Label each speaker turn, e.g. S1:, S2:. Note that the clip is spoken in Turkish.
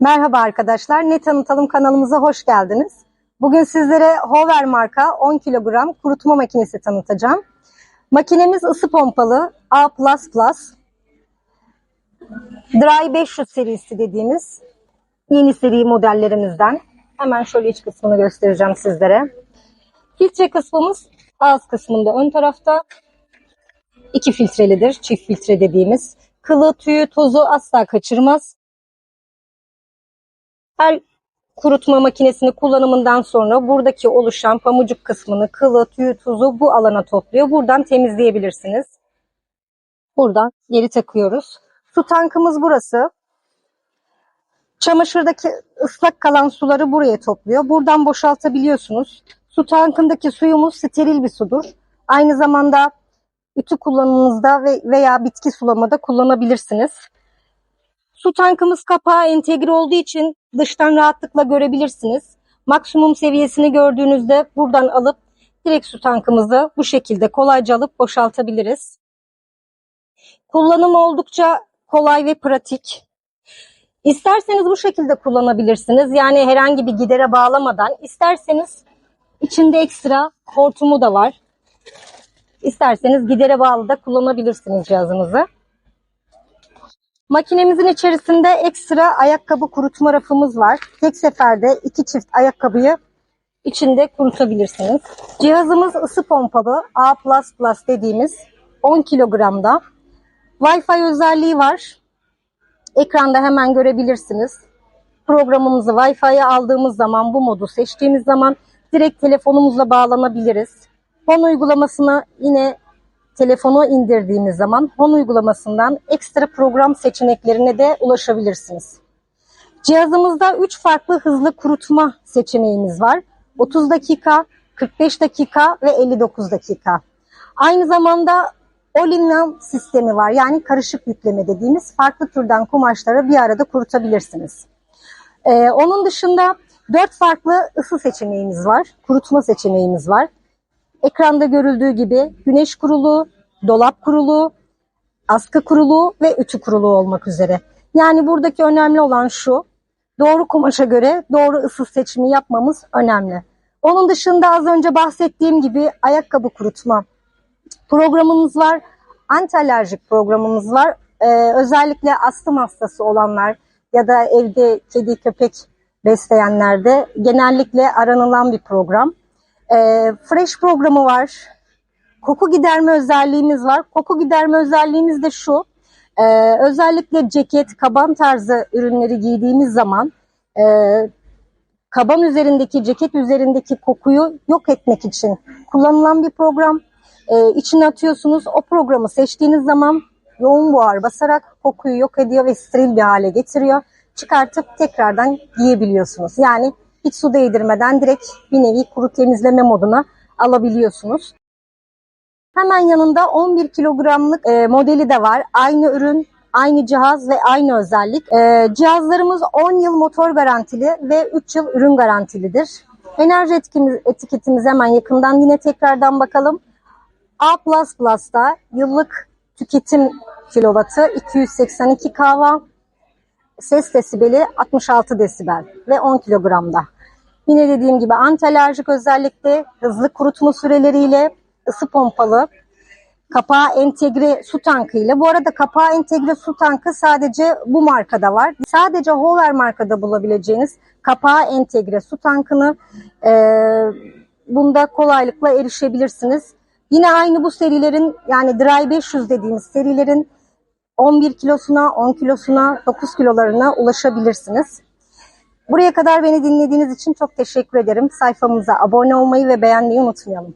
S1: Merhaba arkadaşlar, Ne Tanıtalım kanalımıza hoş geldiniz. Bugün sizlere Hover marka 10 kilogram kurutma makinesi tanıtacağım. Makinemiz ısı pompalı A++. Dry 500 serisi dediğimiz yeni seri modellerimizden. Hemen şöyle iç kısmını göstereceğim sizlere. Filtre kısmımız ağız kısmında ön tarafta. İki filtrelidir, çift filtre dediğimiz. Kılı, tüyü, tozu asla kaçırmaz. Her kurutma makinesini kullanımından sonra buradaki oluşan pamucuk kısmını, kılı, tüyü, tuzu bu alana topluyor. Buradan temizleyebilirsiniz. Buradan geri takıyoruz. Su tankımız burası. Çamaşırdaki ıslak kalan suları buraya topluyor. Buradan boşaltabiliyorsunuz. Su tankındaki suyumuz steril bir sudur. Aynı zamanda ütü kullanımınızda ve veya bitki sulamada kullanabilirsiniz. Su tankımız kapağı entegre olduğu için dıştan rahatlıkla görebilirsiniz. Maksimum seviyesini gördüğünüzde buradan alıp direkt su tankımızı bu şekilde kolayca alıp boşaltabiliriz. Kullanımı oldukça kolay ve pratik. İsterseniz bu şekilde kullanabilirsiniz. Yani herhangi bir gidere bağlamadan. isterseniz içinde ekstra hortumu da var. İsterseniz gidere bağlı da kullanabilirsiniz cihazınızı. Makinemizin içerisinde ekstra ayakkabı kurutma rafımız var. Tek seferde iki çift ayakkabıyı içinde kurutabilirsiniz. Cihazımız ısı pompalı A++ dediğimiz 10 kilogramda. Wi-Fi özelliği var. Ekranda hemen görebilirsiniz. Programımızı Wi-Fi'ye aldığımız zaman bu modu seçtiğimiz zaman direkt telefonumuzla bağlanabiliriz. Fon uygulamasını yine telefonu indirdiğimiz zaman Home uygulamasından ekstra program seçeneklerine de ulaşabilirsiniz. Cihazımızda 3 farklı hızlı kurutma seçeneğimiz var. 30 dakika, 45 dakika ve 59 dakika. Aynı zamanda all-in-one sistemi var. Yani karışık yükleme dediğimiz farklı türden kumaşları bir arada kurutabilirsiniz. Ee, onun dışında 4 farklı ısı seçeneğimiz var. Kurutma seçeneğimiz var. Ekranda görüldüğü gibi güneş kurulu, dolap kurulu, askı kurulu ve ütü kurulu olmak üzere. Yani buradaki önemli olan şu, doğru kumaşa göre doğru ısı seçimi yapmamız önemli. Onun dışında az önce bahsettiğim gibi ayakkabı kurutma programımız var. Antialerjik programımız var. Ee, özellikle astım hastası olanlar ya da evde kedi köpek besleyenlerde genellikle aranılan bir program. Ee, Fresh programı var. Koku giderme özelliğimiz var. Koku giderme özelliğimiz de şu. E, özellikle ceket, kaban tarzı ürünleri giydiğimiz zaman e, kaban üzerindeki, ceket üzerindeki kokuyu yok etmek için kullanılan bir program. E, içine atıyorsunuz. O programı seçtiğiniz zaman yoğun buhar basarak kokuyu yok ediyor ve steril bir hale getiriyor. Çıkartıp tekrardan giyebiliyorsunuz. Yani hiç su değdirmeden direkt bir nevi kuru temizleme moduna alabiliyorsunuz. Hemen yanında 11 kilogramlık e, modeli de var. Aynı ürün, aynı cihaz ve aynı özellik. E, cihazlarımız 10 yıl motor garantili ve 3 yıl ürün garantilidir. Enerji etikimiz, etiketimiz hemen yakından yine tekrardan bakalım. A++'da yıllık tüketim kilovatı 282 kW, ses desibeli 66 desibel ve 10 kilogramda. Yine dediğim gibi antialerjik özellikle hızlı kurutma süreleriyle ısı pompalı kapağı entegre su tankıyla. Bu arada kapağı entegre su tankı sadece bu markada var. Sadece Hover markada bulabileceğiniz kapağı entegre su tankını e, bunda kolaylıkla erişebilirsiniz. Yine aynı bu serilerin yani Dry 500 dediğimiz serilerin 11 kilosuna, 10 kilosuna, 9 kilolarına ulaşabilirsiniz. Buraya kadar beni dinlediğiniz için çok teşekkür ederim. Sayfamıza abone olmayı ve beğenmeyi unutmayalım.